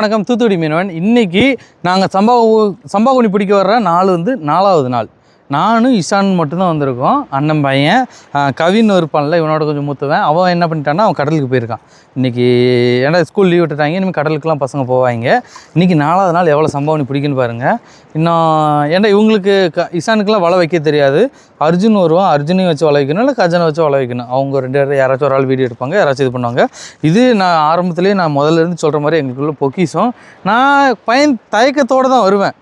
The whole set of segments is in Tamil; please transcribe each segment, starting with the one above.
வணக்கம். தூத்துக்குடி மீனவன். இன்றைக்கி நாங்கள் சம்பா சம்பாகுனி பிடிக்க வர்ற நாள் வந்து நாலாவது நாள். நானும் இஷான் மட்டும்தான் வந்திருக்கோம். அண்ணன் பையன் கவின் இருப்பான்ல இவனோட கொஞ்சம் மூத்துவேன். அவன் என்ன பண்ணிட்டான்னா அவன் கடலுக்கு போயிருக்கான். இன்றைக்கி ஏன்னா ஸ்கூல் லீவ் விட்டுட்டாங்க இனிமேல் கடலுக்குலாம் பசங்க போவாங்க. இன்னைக்கு நாலாவது நாள் எவ்வளோ சம்பாவனி பிடிக்குன்னு பாருங்கள் இன்னும் ஏன்னா இவங்களுக்கு க இஷானுக்குலாம் வலை வைக்க தெரியாது. அர்ஜுன் வருவான் அர்ஜுனையும் வச்சு வலை வைக்கணும் இல்லை கஜனை வச்சு வலை வைக்கணும். அவங்க ரெண்டு பேரும் யாராச்சும் ஒரு ஆள் வீடியோ எடுப்பாங்க யாராச்சும் இது பண்ணுவாங்க. இது நான் ஆரம்பத்துலேயே நான் முதல்ல இருந்து சொல்கிற மாதிரி எங்களுக்குள்ள பொக்கிஷம். நான் பையன் தயக்கத்தோடு தான் வருவேன்.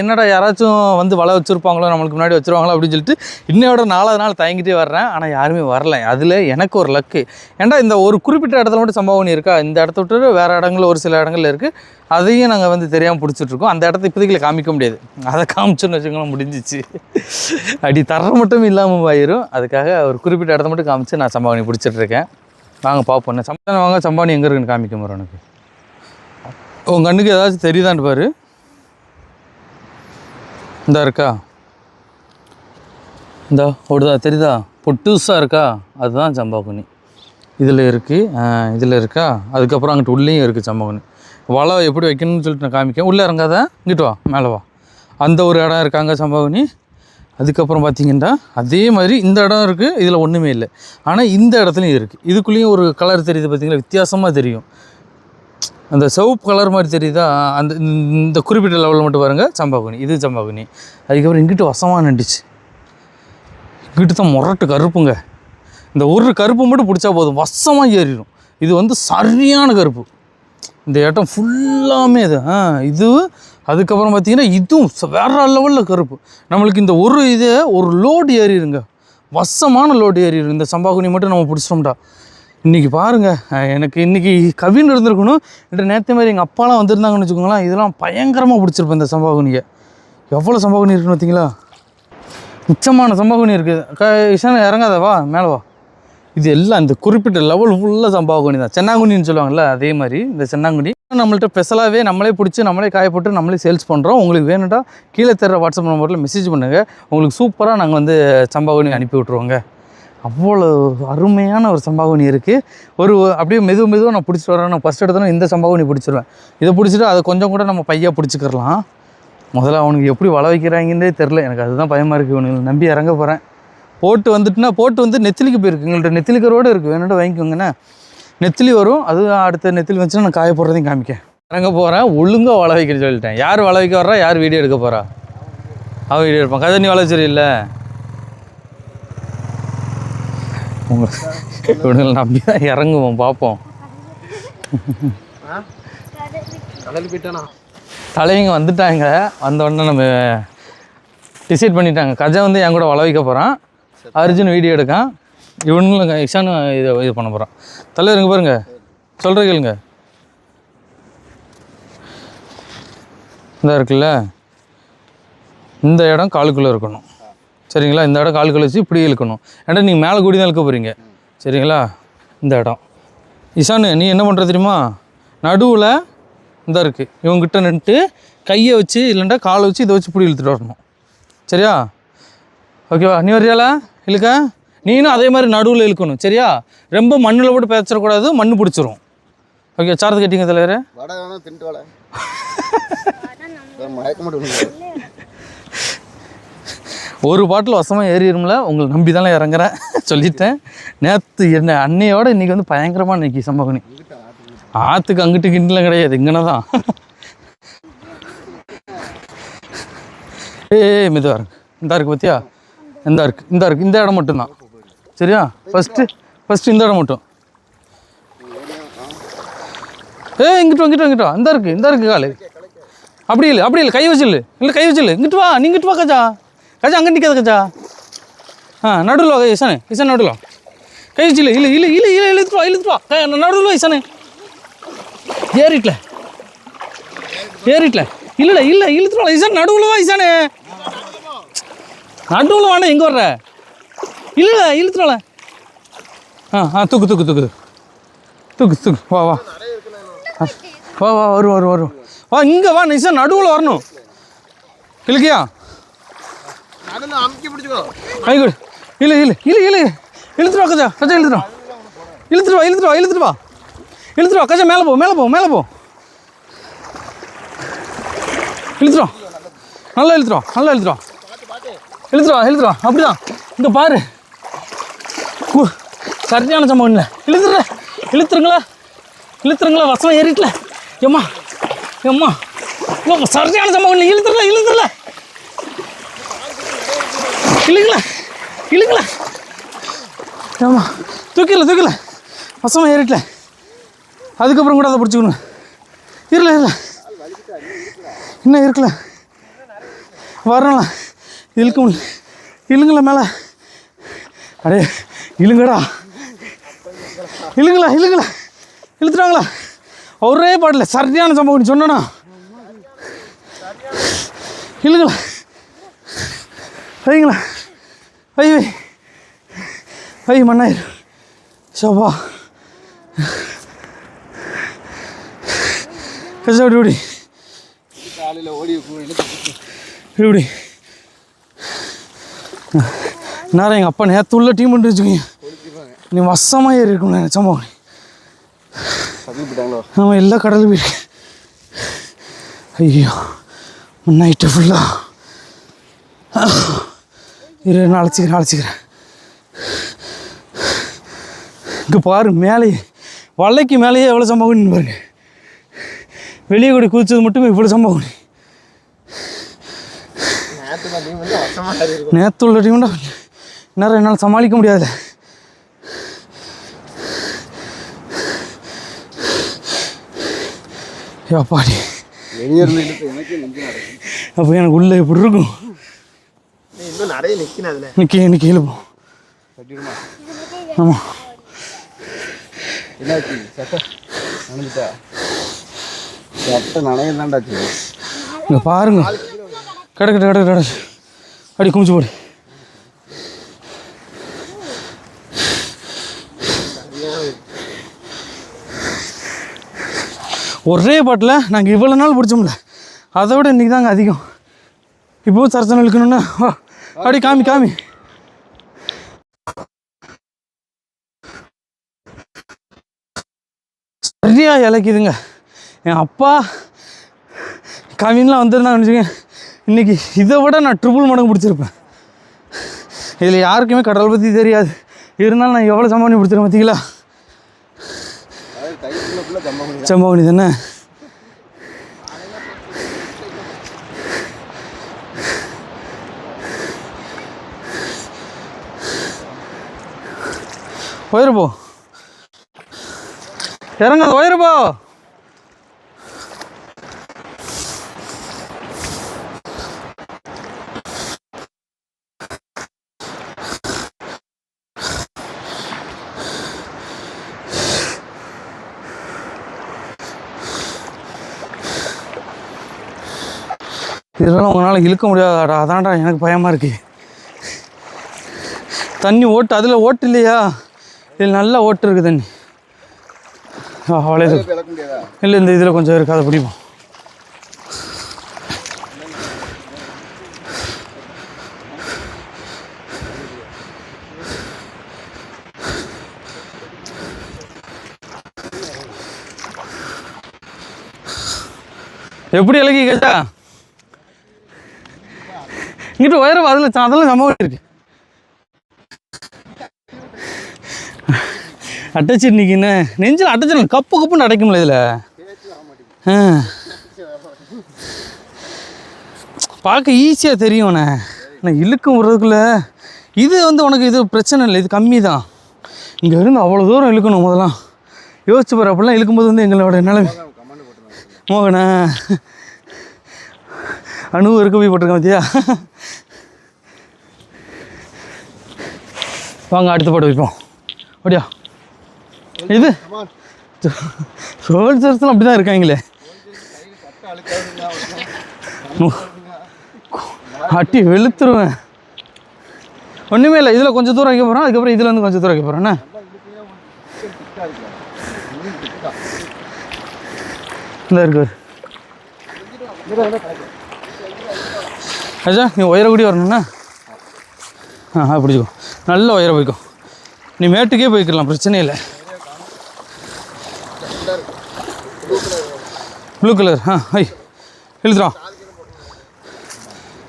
என்னடா யாராச்சும் வந்து வலை வச்சுருப்பாங்களோ நம்மளுக்கு முன்னாடி வச்சுருவாங்களோ அப்படின்னு சொல்லிட்டு இன்னையோட நாலாவது நாள் தயங்கிட்டே வர்றேன். ஆனால் யாருமே வரல. அதில் எனக்கு ஒரு லக்கு. ஏன்டா இந்த ஒரு குறிப்பிட்ட இடத்துல மட்டும் சம்பவம் இருக்கா? இந்த இடத்த விட்டு வேறு இடங்களில் ஒரு சில இடங்கள்ல இருக்குது அதையும் நாங்கள் வந்து தெரியாமல் பிடிச்சிட்ருக்கோம் அந்த இடத்த இப்போதைக்கு காமிக்க முடியாது. அதை காமிச்சோன்னு வச்சுக்கோங்களேன் முடிஞ்சிச்சு. அடி தர மட்டும் இல்லாமல் போயிடும் அதுக்காக ஒரு குறிப்பிட்ட இடத்த மட்டும் காமிச்சு நான் சம்பாவனி பிடிச்சிட்ருக்கேன் வாங்க பார்ப்போம் சம்பாவனி வாங்க சம்பாவனி எங்கே இருக்குன்னு காமிக்க போகிறோம் எனக்கு உங்கள் கண்ணுக்கு ஏதாச்சும் தெரியுதான்னு பாரு. இந்த இருக்கா? இந்த ஓடுதா தெரியுதா? பொட்டுசாக இருக்கா? அதுதான் சம்பாகுனி இதில் இருக்குது இதில் இருக்கா? அதுக்கப்புறம் அங்கிட்டு உள்ளேயும் இருக்குது சம்பாகுனி வலை எப்படி வைக்கணும்னு சொல்லிட்டு நான் காமிக்கேன். உள்ளே இறங்காத இங்கிட்டு வா மேலே வா. அந்த ஒரு இடம் இருக்காங்க சம்பாகுனி அதுக்கப்புறம் பார்த்தீங்கன்னா அதே மாதிரி இந்த இடம் இருக்குது இதில் ஒன்றுமே இல்லை. ஆனால் இந்த இடத்துலையும் இருக்குது இதுக்குள்ளேயும் ஒரு கலர் தெரியுது பார்த்தீங்களா? வித்தியாசமாக தெரியும். அந்த சிவப்பு கலர் மாதிரி தெரியுதா? அந்த இந்த- குறிப்பிட்ட லெவலில் மட்டும் பாருங்கள் சம்பாகுனி இது சம்பாகுனி அதுக்கப்புறம் இங்கிட்டு வசமாக நின்றுச்சு. இங்கிட்டு தான் முரட்டு கருப்புங்க. இந்த ஒரு கருப்பு மட்டும் பிடிச்சா போதும். வசமாக ஏறிடும். இது வந்து சரியான கருப்பு. இந்த இடம் ஃபுல்லாமே இது. ஆ இது அதுக்கப்புறம் பார்த்தீங்கன்னா இதுவும் வேற லெவலில் கருப்பு. நம்மளுக்கு இந்த ஒரு இது ஒரு லோடு ஏறிடுங்க. வசமான லோடு ஏறிடும் இந்த சம்பாகுனி மட்டும் நம்ம பிடிச்சிட்டோம்டா. இன்றைக்கி பாருங்கள் எனக்கு இன்றைக்கி கவின் இருந்திருக்கணும். இல்லை நேற்று மாதிரி எங்கள் அப்பாலாம் வந்திருந்தாங்கன்னு வச்சுக்கோங்களேன் இதெல்லாம் பயங்கரமாக பிடிச்சிருப்பேன் இந்த சம்பாகுனியை. எவ்வளோ சம்பாகுனி இருக்குன்னு பார்த்தீங்களா மிச்சமான சம்பாகுனி இருக்குது க இஷான இறங்காதவா மேலே வா. இது எல்லாம் இந்த குறிப்பிட்ட லெவல் ஃபுல்லாக சம்பாகுனி தான். சென்னாங்குனின்னு சொல்லுவாங்கல்ல அதே மாதிரி இந்த சென்னாங்குனி. நம்மள்ட்ட ஸ்பெஷலாகவே நம்மளே பிடிச்சி நம்மளே காயப்பட்டு நம்மளே சேல்ஸ் பண்ணுறோம் உங்களுக்கு வேணும்டா கீழே தர வாட்ஸ்அப் நம்பரில் மெசேஜ் பண்ணுங்கள் உங்களுக்கு சூப்பராக நாங்கள் வந்து சம்பாகுனி அனுப்பி விட்ருவோங்க அவ்வளோ அருமையான ஒரு சம்பாவனி இருக்குது ஒரு அப்படியே மெதுவு மெதுவாக நான் பிடிச்சிட்டு வரேன். நான் ஃபஸ்ட் எடுத்தோன்னா இந்த சம்பாகுனி பிடிச்சிருவேன். இதை பிடிச்சிட்டு அதை கொஞ்சம் கூட நம்ம பையாக பிடிச்சிக்கிறலாம். முதல்ல அவனுக்கு எப்படி வள வைக்கிறாங்கன்னே தெரில எனக்கு அதுதான் பயமாக இருக்குது இவனுங்களை நம்பி இறங்க போகிறேன் போட்டு வந்துட்டுனா போட்டு வந்து நெத்திலிக்கு போயிருக்கு. எங்கள்கிட்ட நெத்திலிக்கரோடு இருக்குது வேணும்னா வாங்கிக்கோங்கண்ணே. நெத்திலி வரும். அது அடுத்த நெத்திலி வந்துச்சுன்னா நான் காய போடுறதையும் காமிக்கேன். இறங்க போகிறேன் ஒழுங்காக வள வைக்கிறேன்னு சொல்லிட்டேன். யார் வள வைக்க வர்றா? யார் வீடியோ எடுக்க போகிறா அவன் வீடியோ எடுப்பான். கதை நீ வள இல்லை. உங்களை இவனுங்களை நம்பி தான் இறங்குவோம் பார்ப்போம். தலைவங்க வந்துட்டாங்க. வந்த உடனே நம்ம டிசைட் பண்ணிட்டாங்க. கஜா வந்து என் கூட வள வைக்க போகிறான் அர்ஜுன் வீடியோ எடுக்கான். இவனுங்களும் இஷானு இது இது பண்ண போகிறான் தலைவர் இங்கே பாருங்க. சொல்கிற கேளுங்க. இந்த இருக்குல்ல. இந்த இடம் காலுக்குள்ளே இருக்கணும். சரிங்களா? இந்த இடம் கால் வச்சு இப்படி இழுக்கணும். ஏன்னா நீங்கள் மேலே கூடி தான் இழுக்க போகிறீங்க சரிங்களா? இந்த இடம். இசானு நீ என்ன பண்ணுற தெரியுமா? நடுவில் இந்த இருக்குது இவங்ககிட்ட நின்றுட்டு கையை வச்சு இல்லைண்டா காலை வச்சு இதை வச்சு இப்படி இழுத்துட்டு வரணும். சரியா? ஓகேவா? நீ வரியால? இழுக்க? நீனும் அதே மாதிரி நடுவில் இழுக்கணும். சரியா? ரொம்ப மண்ணில் போட்டு பேச்சிடக்கூடாது மண் பிடிச்சிரும். ஓகே சாரத்து கேட்டிங்க தலைவர் வடை வேணா தின்ட்டு வடை மயக்க மாட்டேன் ஒரு பாட்டில் வசமாக ஏறிடும்ல உங்களை நம்பி தானே இறங்குறேன். சொல்லிட்டேன். நேற்று என்ன அன்னையோட இன்றைக்கி வந்து பயங்கரமாக இன்றைக்கி சம்பவனி ஆற்றுக்கு அங்கிட்டு கிண்டலாம் கிடையாது இங்கன தான் ஏய் மெதுவாக இருக்கு இந்த இருக்குது பார்த்தியா இந்த இருக்குது இந்த இருக்குது இந்த இடம் மட்டும்தான். சரியா? ஃபஸ்ட்டு ஃபஸ்ட்டு இந்த இடம் மட்டும். ஏய் இங்கிட்டு இங்கிட்டு வா இங்கிட்டு வா. இந்த இருக்குது இந்த இருக்குது காலு. அப்படி இல்லை அப்படி இல்லை. கை வச்சில்லு இல்லை. கை வச்சில்லு இங்கிட்டு வா நீ இங்கிட்டு வா கஜா. கஜா அங்கே நிற்காத கஜா. ஆ நடுவில் வா இசனு இசன் நடுவில் வா. கை வச்சில்ல இல்லை இல்லை இல்லை இல்லை இழுத்துட்டு இழுத்துவா நடுவில் வா ஏறிட்ல ஏறிட்டல. ஏறிட்டல. இல்லை இல்லை இழுத்துட்டு வா இசன் நடுவில் வா இசனு நடுவில் வாண்ணே எங்கே வர்ற? இல்லை இழுத்துட்டு வாழ ஆ ஆ தூக்கு தூக்கு தூக்கு. தூக்கு தூக்கு. வா வா. வா வா வரும் வரும் வரும் வா இங்கே வா நிசா நடுவில் வரணும். இழுக்கியா? நடுவில் அமுக்கி பிடிச்சிக்கோ. ஐகுட் இல்லை இல்லை இல்லை இல்லை இழுத்துட்டு வா கஜா. கஜா இழுத்துட்டு வா. இழுத்துட்டு வா இழுத்துட்டு வா இழுத்துட்டு வா. இழுத்துட்டு வா கஜா மேலே போ மேலே போ மேலே போ. இழுத்துரும் நல்லா இழுத்துரும் நல்லா இழுத்துரும் இழுத்துரும் இழுத்துரும் அப்படிதான். இங்கே பாரு. ஊ, சரியான சம்பவம் இல்லை. இழுத்துற இழுத்துருங்களா? இழுத்துருங்களா? வசம் ஏறிட்டல. ஏம்மா ஏம்மா ஏம்மா, சரியான சம்பவம் இல்லை. இழுத்துறல இழுத்துறல இல்லைங்களா இல்லைங்களா ஆமாம் தூக்கில தூக்கில வசமாக ஏறிட்டல. அதுக்கப்புறம் கூட அதை பிடிச்சிக்கணும். இருல இருல இன்னும் இருக்கல. வரலாம். இழுக்க முடியல. இழுங்கள மேலே. அடே இழுங்கடா. இழுங்களா இழுங்களா. இழுத்துட்டாங்களா? ஒரே பாடல சரியான சம்பவம் நீ சொன்னா இழுங்களா. வை வை மண்ணாயிரு. சோபா கஷ்டப்படி இப்படி காலையில் ஓடி இப்படி நேரம் எங்கள் அப்பா நேற்று உள்ள டீம் பண்ணி வச்சுக்கோங்க. நீ வசமாக ஏறி சம்பவம் சதுப்பு போயிட்டாங்களோ ஆமாம் எல்லா கடலும் போயிருக்கு. ஐயோ நைட்டு ஃபுல்லாக இரு நான் அழைச்சிக்கிறேன் அழைச்சிக்கிறேன். இங்கே பாரு மேலேயே வலைக்கு மேலேயே எவ்வளோ சம்பவம் பாருங்க. வெளியே கூட குதிச்சது மட்டுமே இவ்வளோ சம்பவம். நேற்று உள்ள டீம்டா நேரம் என்னால் சமாளிக்க முடியாது அப்பாடி அப்போ எனக்கு உள்ளே எப்படி இருக்கும்? நிறைய நிற்கணும் அதில் இன்னைக்கு இன்னைக்கு இழுப்போம் ஆமாம் என்னாச்சு? சட்டை நனைஞ்சிட்டா? சட்டை நனைய தாண்டாச்சு இங்கே பாருங்க. கிடக்கட்டு கிடக்கு கிடக்கு அடி குமிச்சு போடு. ஒரே பாட்டில் நாங்கள் இவ்வளோ நாள் பிடிச்சோம்ல. அதை விட இன்றைக்கி தாங்க அதிகம். இப்போ சரசனம் இழுக்கணும்னா அடி காமி காமி. சரியா இலக்கிதுங்க. என் அப்பா கவின்லாம் வந்திருந்தாங்கன்னு வச்சுக்கோங்க. இன்றைக்கி இதை விட நான் ட்ரிபிள் மடங்கு பிடிச்சிருப்பேன். இதில் யாருக்குமே கடவுள் பற்றி தெரியாது. இருந்தாலும் நான் எவ்வளோ சம்பாவணி பிடிச்சிருக்கேன் பார்த்தீங்களா சம்பாவணி தானே? உயரு போ இறங்க உயரு போ இதெல்லாம் உங்களால் இழுக்க முடியாதாடா. அதான்டா எனக்கு பயமாக இருக்கு. தண்ணி ஓட்டு அதில் ஓட்டு இல்லையா? இதில் நல்லா ஓட்டு இருக்குது தண்ணி. அவ்வளோ இல்லை இந்த இதில் கொஞ்சம் இருக்காது அதை பிடிப்போம். எப்படி இலக்கி கேட்டா இங்கிட்டு உயரம் அதில் அதெல்லாம் சம்பவம் இருக்கு. அட்டச்சு நிற்கின்னு நெஞ்சில் அட்டச்சு கப்பு கப்புன்னு அடைக்கும்ல இதில். ஆ. பார்க்க ஈஸியாக தெரியும்ண்ணே நான் இழுக்கும் விடுறதுக்குள்ள. இது வந்து உனக்கு இது பிரச்சனை இல்லை இது கம்மி தான் இங்கே இருந்து அவ்வளோ தூரம் இழுக்கணும் முதலாம் யோசிச்சு பாரு அப்படிலாம் இழுக்கும்போது வந்து எங்களோட நிலைமை. மோகனா. அணு இருக்க போய் போட்டிருக்கேன் பார்த்தியா வாங்க அடுத்த பாட்டு வைப்போம். அப்படியா இது? சோல்ஜர்ஸ்லாம் அப்படி தான் இருக்காங்களே. அட்டி வெளுத்துருவேன். ஒன்றுமே இல்லை இதில் கொஞ்சம் தூரம் வைக்க போகிறோம் அதுக்கப்புறம் இதில் வந்து கொஞ்சம் தூரம் வைக்க என்ன? இந்த இருக்கு. அஜா நீ உயர கூடி வரணும்னா ஆ பிடிச்சிக்கோ. நல்ல உயர போய்க்கோ. நீ மேட்டுக்கே போய்க்கலாம் பிரச்சனை இல்லை. ப்ளூ கலர் ஆ ஐ இழுத்துறோம்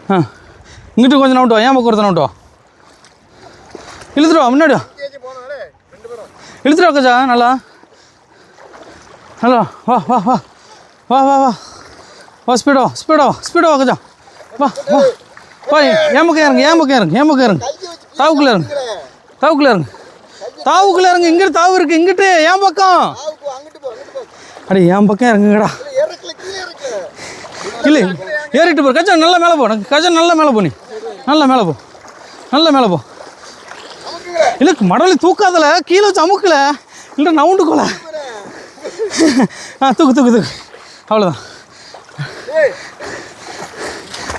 ஆ இங்கிட்டு கொஞ்சம் நவுட்டோ ஏன் பக்கம் ஒருத்தன் நவுட்டு வா? இழுத்துட்டு வா. முன்னாடி கஜா நல்லா. நல்லா. வா வா வா. வா வா வா. வா ஸ்பீடா ஸ்பீடா ஸ்பீடா வா. கஜா வா வா வா. ஏன் பக்கம் இறங்கு ஏன் பக்கம் இறங்கு ஏன் பக்கம் இறங்கு. கையை வச்சு தாவுக்குள்ள இறங்க. தாவுக்குள்ள இறங்க. தாவுக்குள்ள இறங்கு. இங்கிட்டு தாவு இருக்கு. இங்கிட்டு ஏன் பக்கம்? ஆவுக்கு அடி என் பக்கம் இறங்குங்கடா இல்லை இறக்கல கீழே இறக்கு இல்லை ஏறிட்டு போ. கஜா நல்லா மேலே போ. கஜா நல்லா மேலே போ நீ. நல்லா மேலே போ. நல்லா மேலே போ. இல்லை மடலி தூக்காதல. கீழே வச்சு அமுக்கல. இல்லை நவுண்டு கோல. ஆ தூக்கு தூக்கு தூக்கு. அவ்வளோதான் ஏய்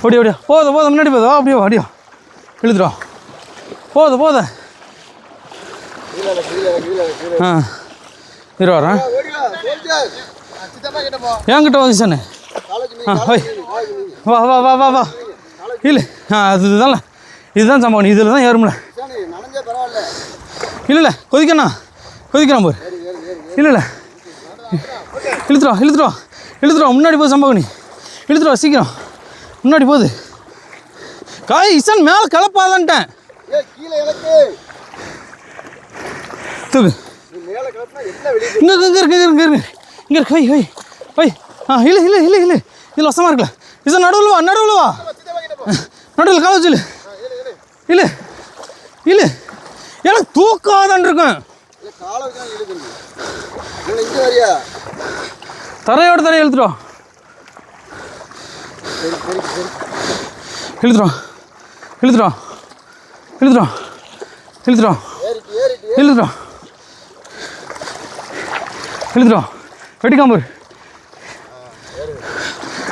ஓடியா போதும் போதும் முன்னாடி போதும் அப்படியோ அப்படியோ இழுத்துடும் போதும் போதும் ஆ. இரு வரேன் என்கிட்ட வாங்க சார் வா வா வா வா வா. இல்லை ஆ அது இதுதான் இதுதான் சம்பவம். இதில் தான் ஏறும்ல. சாணி நனைஞ்சா பரவாயில்ல. இல்லை இல்லை கொதிக்கண்ணா. கொதிக்கிறான் பாரு இல்லை இல்லை. இழுத்துருவா இழுத்துருவா இழுத்துருவா முன்னாடி போகுது சம்பவம் நீ. இழுத்துருவா சீக்கிரம். முன்னாடி போகுது. காய் இசன் மேலே கலப்பாதான்ட்டேன். தூக்கு. இங்கே இங்கே இருக்கு இங்கே இருக்கு. இங்கே இருக்கு ஹை ஹை ஹை ஆ இல்லை இல்லை இல்லை இல்லை இல்லை வசமாக இருக்கல இசன் நடுவில் வா நடுவில் வா. நடுவில் கால இல்லை இல்லை இல்லை எனக்கு தூக்காதான் இருக்கேன். தரையோட தரையை இழுத்துடும் சரி சரி சரி இழுத்துடும் இழுத்துடும் இழுத்துடும் இழுத்துடும் இழுத்துடும் இழுத்துடும் வெட்டிக்காம்பூர்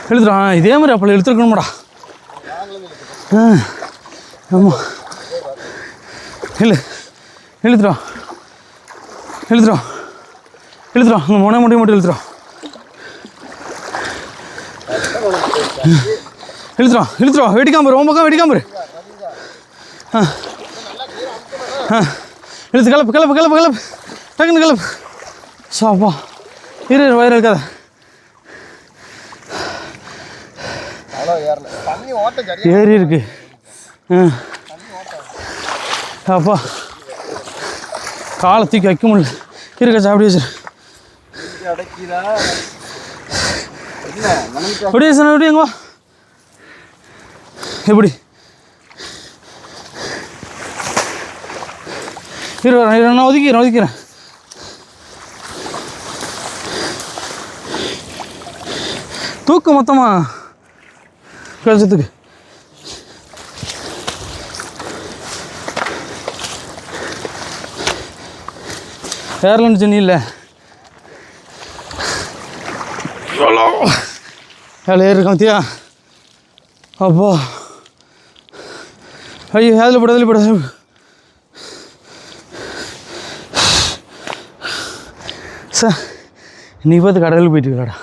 இழுத்துடும் இதே மாதிரி அப்போ இழுத்துருக்கணுமாடா ஆ ஆமாம் இல்லை இழுத்துடும் இழுத்துடும் இழுத்துடும் உங்கள் முனை மட்டும் மட்டும் இழுத்துடும் இழுத்துடும் இழுத்துடும் வெடிக்காம்பரு உன் பக்கம் வெடிக்காம்பரு ஆ ஆ. இழுத்து கிளப்பு கிளப்பு கிளப்பு கிளப்பு டக்குன்னு கிளப்பு சாப்பா இரு இரு, வயிறு இருக்காத அவ்வளோ ஏறல தண்ணி ஓட்டம் சரியா ஏறி இருக்கு. அப்பா. காலை தூக்கி வைக்க முடியல. இருக்கா அப்படி வச்சு அப்படியே சார் அப்படியே எங்க எப்படி? இரு நான் ஒதுக்கிறேன் ஒதுக்கிறேன். தூக்கு மொத்தமா. கழிச்சத்துக்கு ஏர்லன்னு சொன்னி இல்லை. எவ்வளோ அதில் ஏறி காத்தியா அப்பா. ஐயோ அதில் போடு அதில் போடு. சார் நீ பார்த்து கடலில் போயிட்டு இருக்கடா.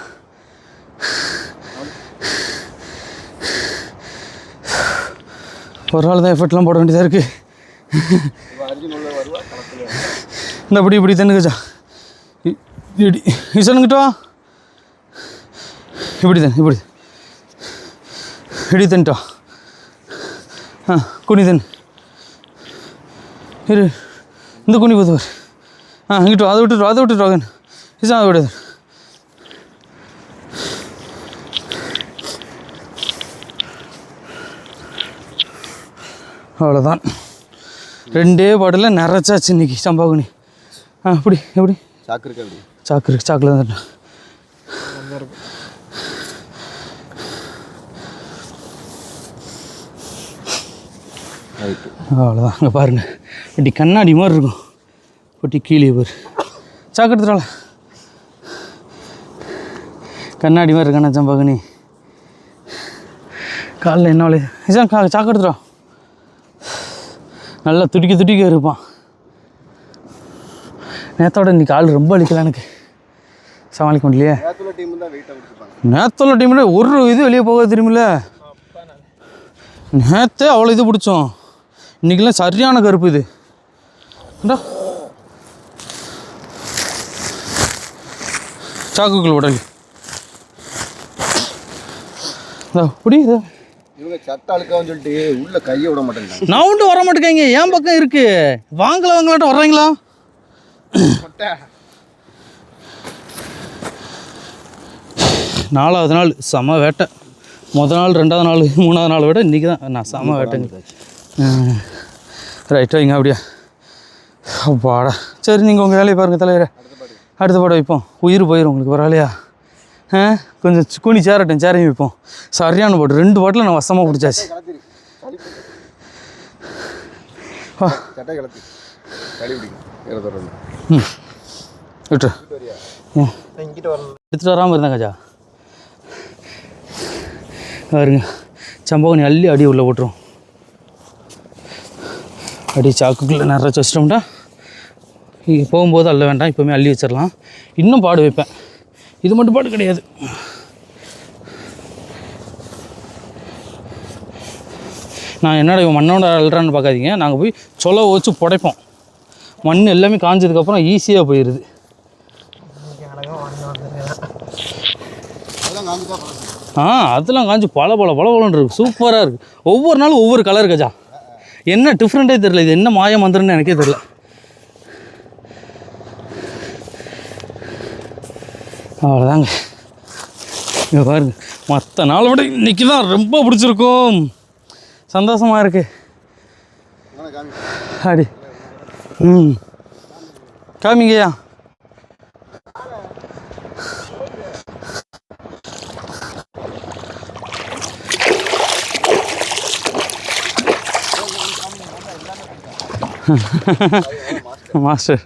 ஒரு நாள் தான் எஃபர்ட்லாம் போட வேண்டியதாக இருக்குது இந்த இப்படி இப்படி தண்ணுக்கச்சா இப்படி ஈசனுங்கிட்ட இப்படி தென் இப்படி. இடி தன்ட்டா ஆ குனி தன். இரு இந்த குனி போதுவார் ஆ இங்கிட்டு அதை விட்டுட்டு அதை விட்டுட்டு வாங்க ஈசன் அதை விடுது அவ்வளோதான் ரெண்டே பாட்டில் நிறைச்சாச்சு இன்னைக்கு சம்பாகுனி. ஆ எப்படி எப்படி? சாக்கு இருக்கா அப்படி சாக்கு இருக்கு சாக்கில் தான் அவ்வளோதான் அங்கே பாருங்க. இப்படி கண்ணாடி மாதிரி இருக்கும். பொட்டி கீழே பாரு. சாக்கு எடுத்துடால கண்ணாடி மாதிரி இருக்கானே சம்பாகுனி. காலில் என்ன வலி? இதான் சாக்கு எடுத்துடா நல்லா துடிக்க துடிக்க இருப்பான். நேத்தோட இன்னைக்கு ஆள் ரொம்ப அழிக்கல எனக்கு. சமாளிக்க முடியலையே நேத்தோட டீமில் ஒரு இது வெளியே போக தெரியுமில்ல? நேத்தே அவ்வளோ இது பிடிச்சோம். இன்றைக்கெல்லாம் சரியான கருப்பு இது. இந்தா. சாக்குக்குள் உடல் இதோ இவங்க சட்ட அழுக்கான்னு சொல்லிட்டு உள்ள கையை விட மாட்டேங்கிறாங்க. நான் மட்டும் வர மாட்டேங்க என் பக்கம் இருக்கு? வாங்கல வாங்கலாட்டும் வர்றீங்களா? நாலாவது நாள் செம வேட்டை. முத நாள் ரெண்டாவது நாள் மூணாவது நாள் விட இன்றைக்கி தான். நான் செம வேட்டைங்க ரைட் வைங்க அப்படியா. அப்பாடா. சரி நீங்கள் உங்கள் வேலையை பாருங்கள் தலைவரே. அடுத்த பாடம் வைப்போம். உயிர் போயிடும் உங்களுக்கு பரவாயில்லையா? கொஞ்சம் கூனி சேரட்டும் சேரையும் வைப்போம். சரியான போட்டு ரெண்டு பாட்டில் நான் வசமாக பிடிச்சாச்சு ம். விட்டு ம். எடுத்துகிட்டு வராமல் இருந்தாங்கச்சா கஜா. பாருங்க. சம்பவனி அள்ளி அடி உள்ளே போட்டுரும். அடி சாக்குக்குள்ளே நிறைய வச்சிட்டோம்டா. போகும்போது அள்ள வேண்டாம் இப்போவுமே அள்ளி வச்சிடலாம். இன்னும் பாடு வைப்பேன். இது மட்டும்பாடு கிடையாது. நான் என்னடா இவன் மண்ணோட அழுறான்னு பார்க்காதீங்க. நாங்கள் போய் சொலை வச்சு புடைப்போம். மண் எல்லாமே காஞ்சதுக்கப்புறம் ஈஸியாக போயிடுது ஆ அதெல்லாம் காஞ்சி பல பல பல பலன்னு இருக்குது சூப்பராக இருக்குது ஒவ்வொரு நாளும் ஒவ்வொரு கலர் கஜா. என்ன டிஃப்ரெண்ட்டே தெரில இது என்ன மாய மந்திரம்னு எனக்கே தெரில அவ்வளோதாங்க இங்கே பாருங்க மற்ற நாள் விட இன்றைக்கி தான் ரொம்ப பிடிச்சிருக்கும். சந்தோஷமாக இருக்கு. அடி. ம். காமிங்கய்யா. மாஸ்டர்.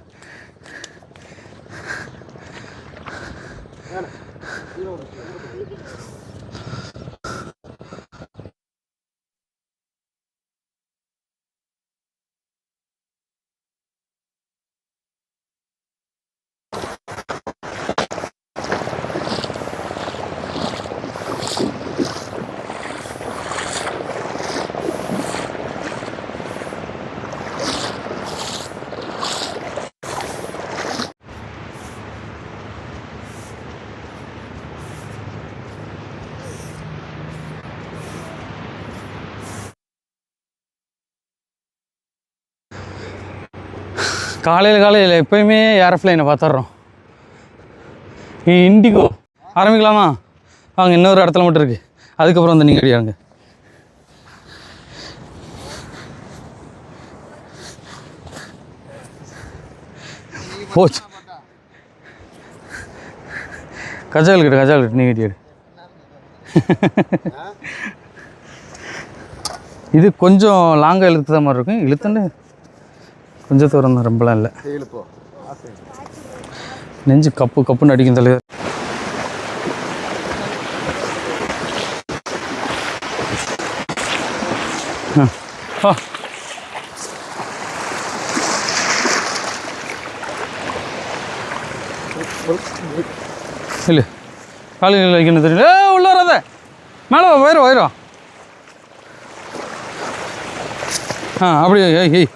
காலையில் காலையில் எப்போயுமே ஏரோப்ளைனை பார்த்துட்றோம் இண்டிகோ. ஆரம்பிக்கலாமா? வாங்க இன்னொரு இடத்துல மட்டும் இருக்குது அதுக்கப்புறம் வந்து நீங்கள் அடியாங்க போச்சு. கஜால் கிட்ட கஜால் கிட்ட நீ கட்டியாடு இது கொஞ்சம் லாங்காக இழுத்து மாதிரி இருக்கும். இழுத்துன்னு கொஞ்சம் தூரம் தான் ரொம்பலாம் இல்லை. நெஞ்சு கப்பு கப்புன்னு அடிக்கும் தலைவர். ஆ. ஆ. இல்லை. காலையில் வைக்கணும் தெரியல. ஏ உள்ள வராத. மேலே வா வயிறு வயிறோம் ஆ அப்படியே ஏய் ஏய்.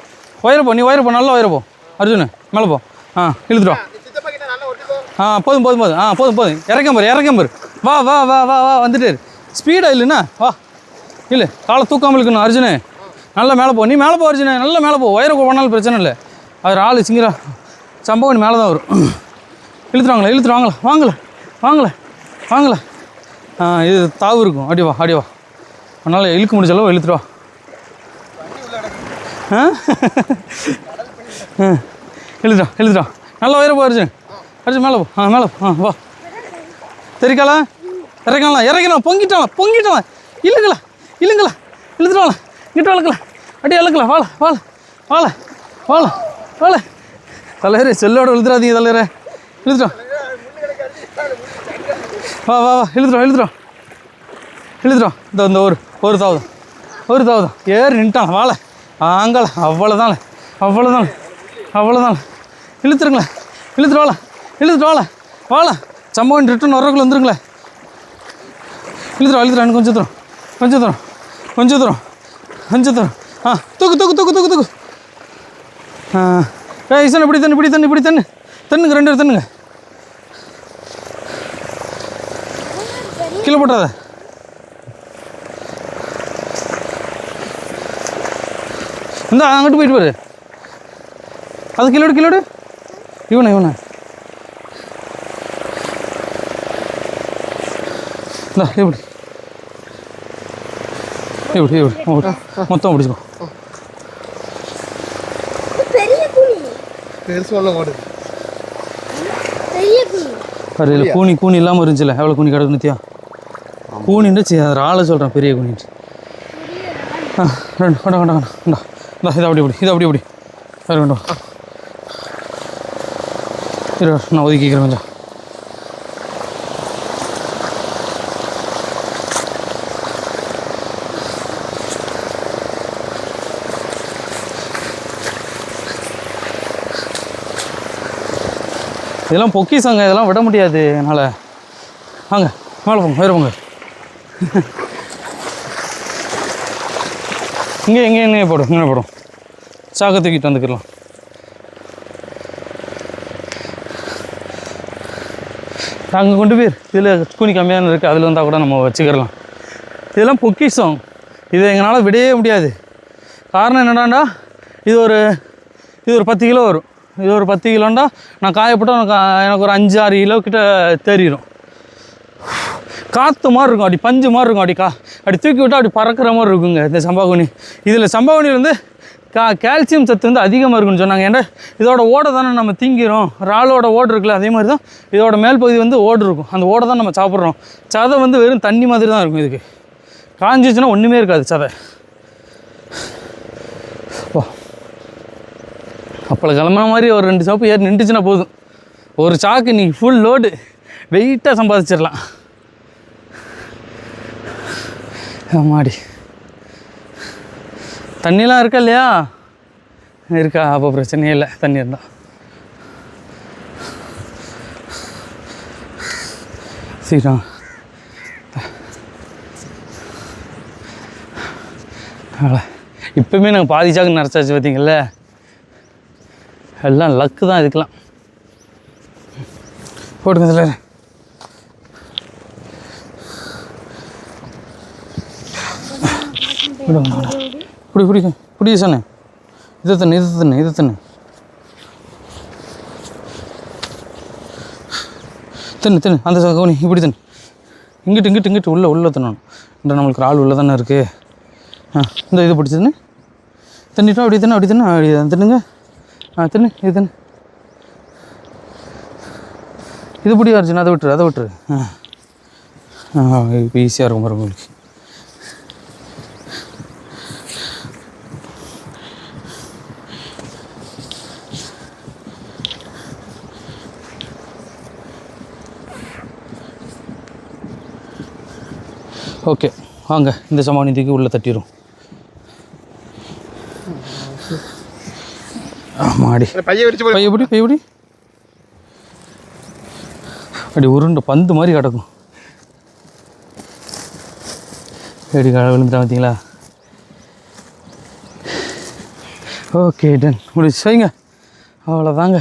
ஒயர் போ நீ ஒயர் போ நல்லா வயிறு போ. அர்ஜுனு மேலே போ. ஆ இழுத்துட்டு ஆ போதும் போதும் போதும். ஆ போதும் போதும். இறக்கம் பாரு இறக்கம் பாரு. வா வா வா வா வா வந்துட்டு ஸ்பீடாக இல்லைண்ணா வா. இல்லை காலை தூக்காமல் இருக்கணும் அர்ஜுனு. நல்லா மேலே போ. நீ மேலே போ அர்ஜுனு. நல்லா மேலே போ. ஒயரை போனாலும் பிரச்சனை இல்லை. அது ஆள் சிங்கிரா. சம்பவம் மேலே தான் வரும். இழுத்துட்டு இழுத்துருவாங்களா இழுத்துட்டு வாங்கல வாங்கல வாங்கல. இது தாவு இருக்கும். அடி வா அடி வா. அதனால் இழுக்க முடிஞ்ச அளவு இழுத்துட்டு வா. எழுதுடா எழுதுடா. நல்லா உயர போ அர்ஜுன். அர்ஜுன் மேலே போ. ஆ மேலே போ. ஆ வா. தெரிக்கால இறக்கலாம் இறக்கலாம் பொங்கிட்டாலாம் பொங்கிட்டாலாம் இல்லைங்களா இல்லைங்களா இழுத்துட்டு இங்கிட்ட வளர்க்கலாம் அடி இழக்கலாம் வாழ வாழ வாழ வாழ வாழ. தலைவரே செல்லோட இழுத்துறாதீங்க தலைவரே இழுத்துட்டோம். வா வா வா. இழுத்துட்டோம் இழுத்துட்டோம். இழுத்துட்டோம். இந்த இந்த ஒரு ஒரு தாவதம். ஒரு தாவதம். ஏறி நின்ட்டான். வாழ. ஆங்கல அவ்வளோதான் அவ்வளோதான் அவ்வளோதான் இழுத்துருங்களேன் இழுத்துட்டு வாழ இழுத்துட்டு வாழ வாழ சம்பவம் ரிட்டன் வர்றதுக்குள்ள வந்துருங்களேன் இழுத்துட்டு வா, கொஞ்சம் தூரம். கொஞ்சம் தூரம். கொஞ்சம் தூரம். கொஞ்சம் தூரம். ஆ தூக்கு தூக்கு தூக்கு தூக்கு தூக்கு. ஆ. ஏய் ஈசன் இப்படி தண்ணு இப்படி தண்ணு இப்படி தண்ணு. தண்ணுங்க ரெண்டு பேரும் தண்ணுங்க. கீழே போட்டாத இந்த அங்கிட்டு போயிட்டு பாரு. அது கிலோடு கிலோடு இவனை இவனை. இந்தா இப்படி இப்படி இப்படி மொத்தம் பிடிச்சிக்கோ. பெரிய கூனி கூனி இல்லாமல் இருந்துச்சுல. எவ்வளோ கூனி கிடக்கு நித்தியா? கூனின்ட்டு சரி அது ஆளை சொல்கிறேன் பெரிய கூனின்ட்டு ஆ ரெண்டு கொண்டா கொண்டா கொண்டா இந்தா இந்த இதை அப்படி இப்படி இதை அப்படி இப்படி வேறு கொண்டு இரு நான் ஒதுக்கிக்கிறேன் கொஞ்சம் இதெல்லாம் பொக்கிசங்க இதெல்லாம் விட முடியாது என்னால். வாங்க மேலே போங்க வேறு போங்க. இங்கே எங்கே எங்கே போடும் இங்கே போடும் சாக்க தூக்கிட்டு வந்துக்கலாம் அங்கே கொண்டு போய் இதில் கூனி கம்மியான இருக்குது அதில் வந்தால் கூட நம்ம வச்சுக்கிறலாம் இதெல்லாம் பொக்கிஷம். இதை எங்களால் விடவே முடியாது. காரணம் என்னடாண்டா? இது ஒரு இது ஒரு பத்து கிலோ வரும். இது ஒரு பத்து கிலோண்டா? நான் காயப்பட்டால் எனக்கு எனக்கு ஒரு அஞ்சு ஆறு கிலோ கிட்ட தெரியும். காற்று மாதிரி இருக்கும் அப்படி பஞ்சு மாதிரி இருக்கும் அப்படி கா அப்படி தூக்கி விட்டால் அப்படி பறக்கிற மாதிரி இருக்குங்க இந்த சம்பாகுனி. இதில் சம்பாகுனி வந்து கா கால்சியம் சத்து வந்து அதிகமாக இருக்குன்னு சொன்னாங்க. ஏன்னா இதோட ஓடை தானே நம்ம திங்கிறோம். இறாலோட ஓடு இருக்குல்ல அதே மாதிரி தான் இதோட மேல் பகுதி வந்து ஓடு இருக்கும். அந்த ஓடை தான் நம்ம சாப்பிட்றோம். சதை வந்து வெறும் தண்ணி மாதிரி தான் இருக்கும் இதுக்கு. காஞ்சிச்சுன்னா ஒன்றுமே இருக்காது சதை. ஓ அப்பள கிளம்புன மாதிரி ஒரு ரெண்டு சோப்பு ஏறி நின்றுச்சுன்னா போதும். ஒரு சாக்கு நீ ஃபுல் லோடு வெயிட்டாக சம்பாதிச்சிடலாம். மாடி. தண்ணிலாம் இருக்கா இல்லையா? இருக்கா அப்போ பிரச்சனையே இல்லை தண்ணி இருந்தால் சீக்கிரம் அவ்வளோ. இப்போயுமே நாங்கள் பாதி சாக்கு நிறச்சாச்சு பார்த்தீங்கல்ல எல்லாம் லக்கு தான் இதுக்கெல்லாம். போட்டுங்க இதில் விடுங்க விடுங்க. பிடி பிடிக்கும் பிடி சொன்னேன். இதை தண்ணு இதை தண்ணு இதை தண்ணு தின்னு தின்னு. அந்த கவுனி இப்படி தின்னு. இங்கிட்டு இங்கிட்டு இங்கிட்டு உள்ளே உள்ளே தின்னணும். இந்த நம்மளுக்கு ஆள் உள்ளே தானே இருக்குது ஆ இந்த இது பிடிச்சதுன்னு தின்னிட்டோம் அப்படி தின்னு அப்படி தின்னு. அப்படி தின்னுங்க. ஆ தின்னு இது தின்னு. இது பிடி அர்ஜுன். அதை விட்டுரு அதை விட்டுரு. ஆ. இப்போ ஈஸியாக இருக்கும் பாருங்க உங்களுக்கு. ஓகே வாங்க இந்த சமாளி தூக்கி உள்ளே தட்டிடும் மாடி போய் எப்படி எப்படி அப்படி உருண்டு பந்து மாதிரி கிடக்கும். எப்படி கடை விழுந்துட்டா பார்த்தீங்களா? ஓகே டன் முடிச்சு வைங்க. அவ்வளோதாங்க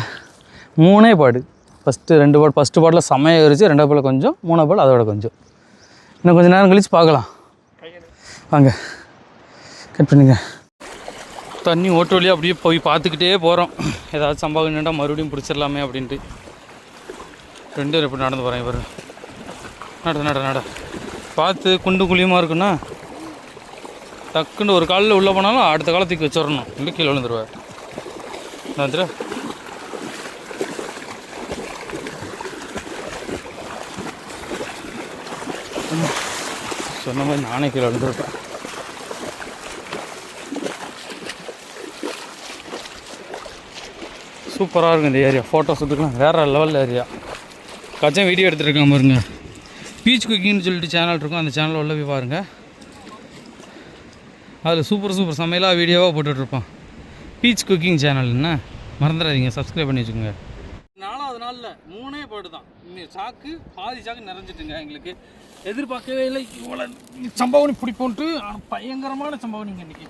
மூணே பாடு. ஃபஸ்ட்டு ரெண்டு பாடு ஃபஸ்ட்டு பாட்டில் செமையாக இருந்துச்சு ரெண்டாவது பால் கொஞ்சம் மூணாவது பால் அதோட கொஞ்சம். இன்னும் கொஞ்சம் நேரம் கழித்து பார்க்கலாம். வாங்க. கட் பண்ணுங்க. தண்ணி ஓட்டு வழியாக அப்படியே போய் பார்த்துக்கிட்டே போகிறோம் ஏதாவது சம்பாவனைண்டா மறுபடியும் பிடிச்சிடலாமே அப்படின்ட்டு. ரெண்டு பேரும் நடந்து போகிறேன் இவர் நட நட நட பார்த்து குண்டு குழியுமாக இருக்குன்னா டக்குன்னு ஒரு காலில் உள்ளே போனாலும் அடுத்த காலத்துக்கு வச்சிடணும். இல்லை கீழே விழுந்துருவார். வந்துரு சொன்ன மாதிரி நானே கீழே விழுந்துருப்பேன். சூப்பராக இருக்கும் இந்த ஏரியா. ஃபோட்டோஸ் எடுத்துக்கலாம். வேறு லெவல் ஏரியா. கச்சம் வீடியோ எடுத்துருக்கேன் பாருங்க. பீச் குக்கிங்னு சொல்லிட்டு சேனல் இருக்கும். அந்த சேனலில் உள்ள போய் பாருங்கள் அதில் சூப்பர் சூப்பர் சமையலாக வீடியோவாக போட்டுட்ருப்பான் பீச் குக்கிங் சேனல் என்ன? மறந்துடாதீங்க. சப்ஸ்கிரைப் பண்ணி வச்சுக்கோங்க. நாலாவது நாளில் மூணே போட்டு தான் சாக்கு பாதி சாக்கு நிறைஞ்சிட்டுங்க எங்களுக்கு. எதிர்பார்க்கவே இல்லை. இவ்வளோ சம்பவம் பிடிப்போன்ட்டு ஆனா பயங்கரமான நீங்கள் இன்றைக்கி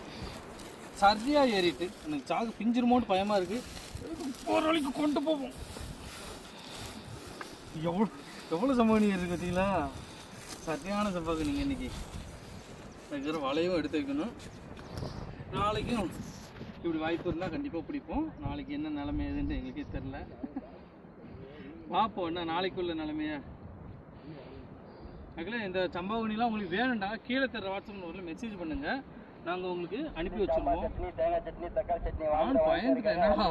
சரியாக ஏறிட்டு எனக்கு சாக்கு பிஞ்சிருமோன்னு பயமாக இருக்குது போகிற வழிக்கு கொண்டு போவோம். எவ்வளோ எவ்வளோ சம்பவம் நீங்கள் இருக்குது பார்த்தீங்களா சரியான சம்பவம் நீங்கள் இன்றைக்கி இருக்கிற வலையும் எடுத்து வைக்கணும். நாளைக்கும் இப்படி வாய்ப்பு இருந்தால் கண்டிப்பாக பிடிப்போம். நாளைக்கு என்ன நிலைமை எதுன்னு எங்களுக்கே தெரில பார்ப்போம் என்ன நாளைக்குள்ள நிலைமையா? அகில இந்த சம்பவனிலாம் உங்களுக்கு வேணும்டா கீழே தர வாட்ஸ்அப் நம்பரில் மெசேஜ் பண்ணுங்க. நாங்கள் உங்களுக்கு அனுப்பி வச்சிருவோம். நான் பயந்துட்டேன் என்னடா?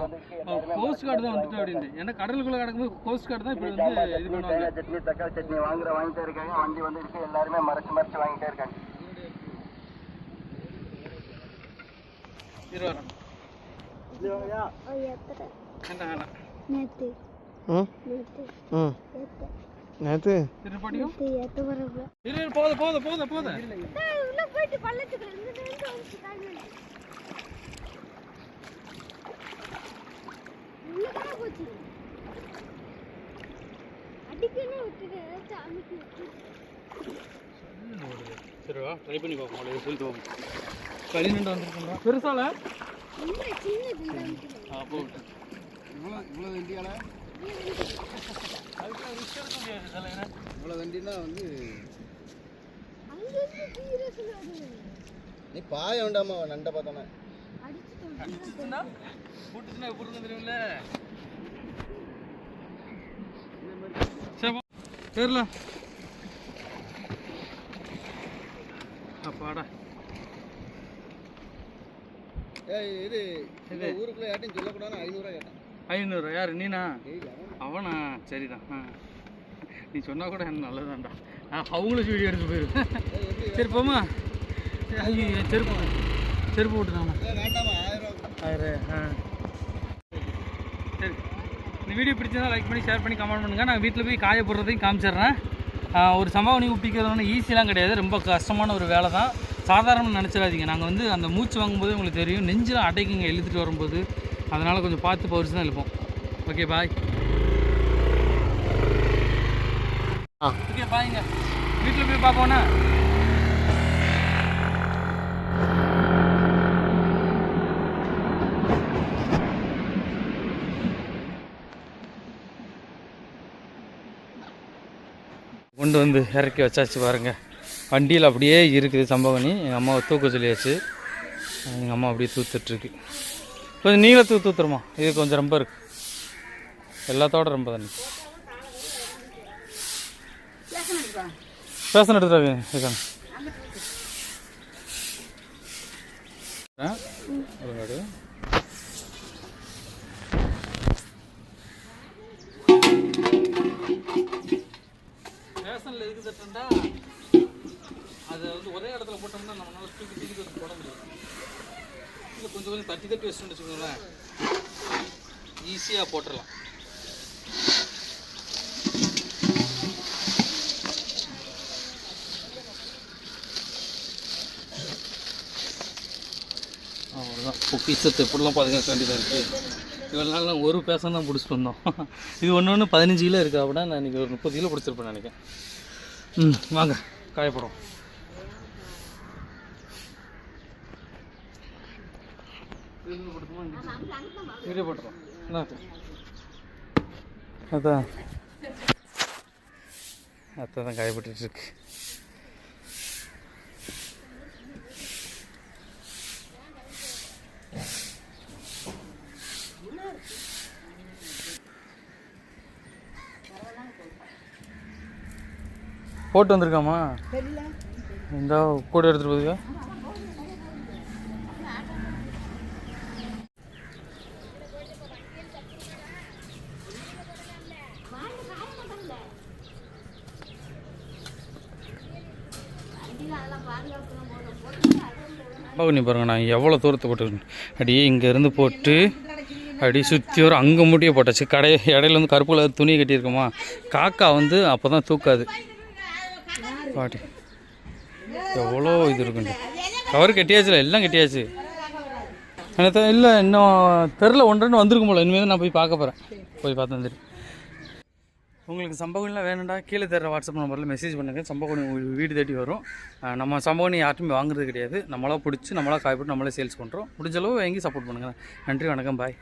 கோஸ்ட் கார்டு தான் வந்துட்டு அப்படின்னு. ஏன்னா கடலுக்குள்ளே கிடக்கும்போது கோஸ்ட் கார்டு தான் இப்படி வந்து இது பண்ணுவாங்க. சட்னி தக்காளி சட்னி வாங்குற வாங்கிட்டே இருக்காங்க வண்டி வந்து இருக்கு எல்லாருமே மறைச்சு மறைச்சு வாங்கிட்டே இருக்காங்க இருவரம் வேண்டாம் வேண்டாம் நேற்று ம். நேற்று ம் வரப்ப இரு உள்ள போயிட்டு இருந்து வந்து உள்ள போச்சு விட்டுட்டு சாமிக்கு விட்டு சரி வா ட்ரை பண்ணி பார்ப்போம் அவ்வளோ சொல்லிட்டு களி வந்துருக்குங்களா பெருசால? இல்ல சின்னது இந்த ஆ போ இவ்வளோ இவ்வளோ வண்டினா வந்து நீ பாய வேண்டாமா நண்டை பார்த்தோன்னே அடிச்சுட்டு அடிச்சுச்சுன்னா போட்டுச்சுன்னா எப்படி இருக்கும் தெரியுமில்ல சரி. தெரியல அப்பாடா ஏய் இது இந்த ஊருக்குள்ள யார்ட்டையும் சொல்லக்கூடாதுன்னு ஐநூறுரூவா கேட்டேன். ஐநூறு. யார் நீனா? அவனா? சரிதான். ஆ. நீ சொன்னா கூட எனக்கு நல்லதான்டா. நான் அவங்களும் வீடியோ எடுத்து போயிருவேன் சரி போமா ஐயோ செருப்பு செருப்பு விட்டுறாமா ஆயிரம். ஆ. சரி. இந்த வீடியோ பிடிச்சதா லைக் பண்ணி ஷேர் பண்ணி கமெண்ட் பண்ணுங்கள் நான் வீட்டில் போய் காய போடுறதையும் காமிச்சிடுறேன். ஒரு சம்பவம் உப்பிக்கிறது ஒன்றும் ஈஸிலாம் கிடையாது. ரொம்ப கஷ்டமான ஒரு வேலை தான். சாதாரணமாக நினச்சிடாதீங்க. நாங்கள் வந்து அந்த மூச்சு வாங்கும்போது உங்களுக்கு தெரியும். நெஞ்சில் அடைக்குங்க எழுதிட்டு வரும்போது. அதனால் கொஞ்சம் பார்த்து பறிச்சு தான் இழுப்போம். ஓகே பாய் ஆ. ஓகே பாய்ங்க வீட்டில் போய் பார்ப்போண்ணா கொண்டு வந்து இறக்கி வச்சாச்சு பாருங்க. வண்டியில் அப்படியே இருக்குது சம்பவனி எங்கள் அம்மாவை தூக்க சொல்லியாச்சு. எங்கள் அம்மா அப்படியே தூத்துட்ருக்கு கொஞ்சம் நீளத்துக்கு தூத்துருமா? இது கொஞ்சம் ரொம்ப இருக்கு. எல்லாத்தோட ரொம்ப தண்ணி. பேசன் எடுத்துறாங்க இருக்காங்க ஒரு காடு ரேஷனில் எதுக்கு தட்டுறா வந்து ஒரே இடத்துல போட்டோம்னா நம்மளால தூக்கி தூக்கி தூக்கி போட முடியாது. இல்லை கொஞ்சம் கொஞ்சம் தட்டி தட்டி வச்சுட்டு வச்சுக்கோங்களேன். ஈஸியாக போட்டுடலாம். அவ்வளோதான் பொக்கிஷத்தை எப்படிலாம் பாதுகாக்க வேண்டியதாக இருக்குது இவ்வளோ நாள் நான் ஒரு பேசம் தான் பிடிச்சிட்டு வந்தோம். இது ஒன்று ஒன்று பதினஞ்சு கிலோ இருக்கா அப்படின்னா நான் இன்றைக்கி ஒரு முப்பது கிலோ பிடிச்சிருப்பேன் நினைக்கிறேன். ம் வாங்க காயப்படும் வீடியோ போட்டுருவோம் என்ன அதான் அத்தை தான் காயப்பட்டுட்டு இருக்கு போட்டு வந்திருக்காமா? இந்த கூட எடுத்துட்டு போதுக்கா பகுனி பாருங்கள் நான் எவ்வளோ தூரத்தை போட்டுருக்கேன் அப்படியே இங்கேருந்து போட்டு அப்படியே சுற்றி வர அங்கே முடிய போட்டாச்சு. கடை இடையில வந்து கருப்பு கலர் துணி கட்டியிருக்கோமா. காக்கா வந்து அப்போ தான் தூக்காது. பாட்டி எவ்வளோ இது இருக்குண்டு கவர் கட்டியாச்சுல எல்லாம் கட்டியாச்சு. எனக்கு இல்லை இன்னும் தெரில ஒன்றுன்னு வந்திருக்கும் போல. இனிமேல் நான் போய் பார்க்க போகிறேன் போய் பார்த்து வந்துட்டு உங்களுக்கு சம்பவம்லாம் வேணும்டா கீழே தர வாட்ஸ்அப் நம்பரில் மெசேஜ் பண்ணுங்கள் சம்பவம் உங்களுக்கு வீடு தேடி வரும். நம்ம சம்பவம் யார்ட்டுமே வாங்குறது கிடையாது. நம்மளாக பிடிச்சி நம்மளாக காய்பட்டு நம்மளே சேல்ஸ் பண்ணுறோம் முடிஞ்சளவு வாங்கி சப்போர்ட் பண்ணுங்கள் நன்றி வணக்கம் பாய்